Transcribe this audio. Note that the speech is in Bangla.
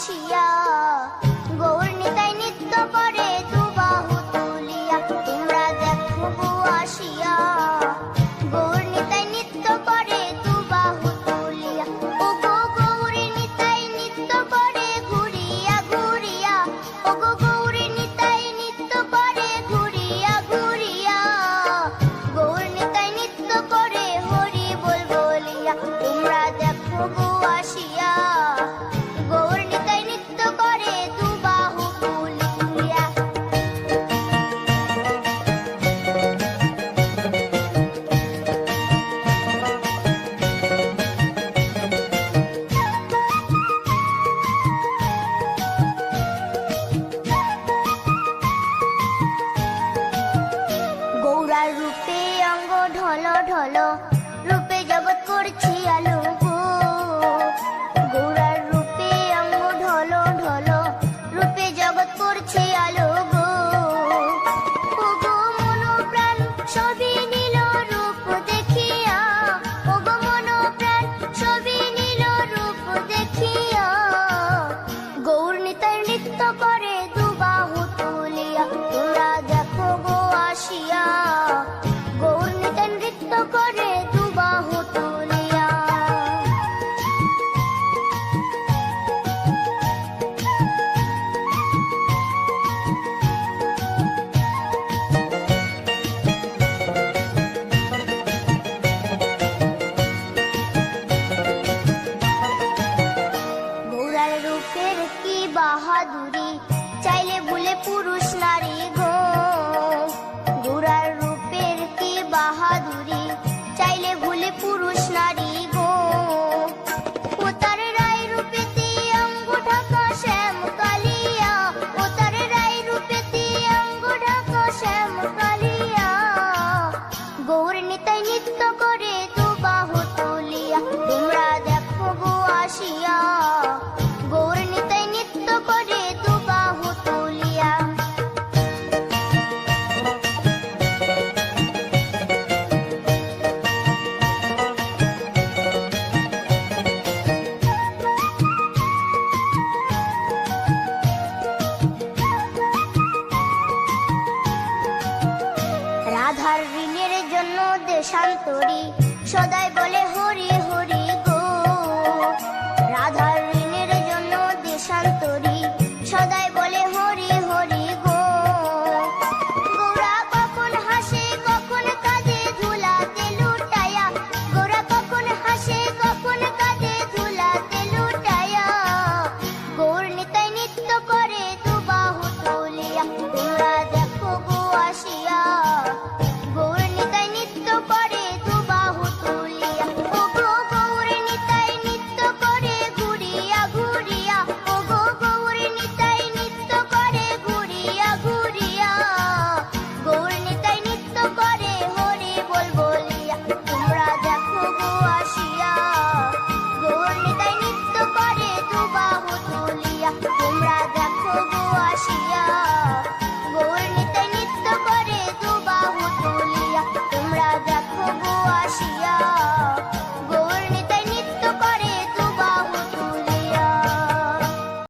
আসিয়া গৌর নিতাই নিত্য পরে করে ঢলো ঢলো রূপে জগৎ করছি আলো। কি বাহাদুরি, চাইলে ভুলে পুরুষ নারী গো। দুরার রূপের কি বাহাদুরি, চাইলে ভুলে পুরুষ নারী গো। ও রায় রূপেতে অঙ্গ ঢাকা শ্যাম রায় রূপেতে অঙ্গ ঢাকা গৌর নিতাই নিত্য করে শান্তরি সদাই বলে হরি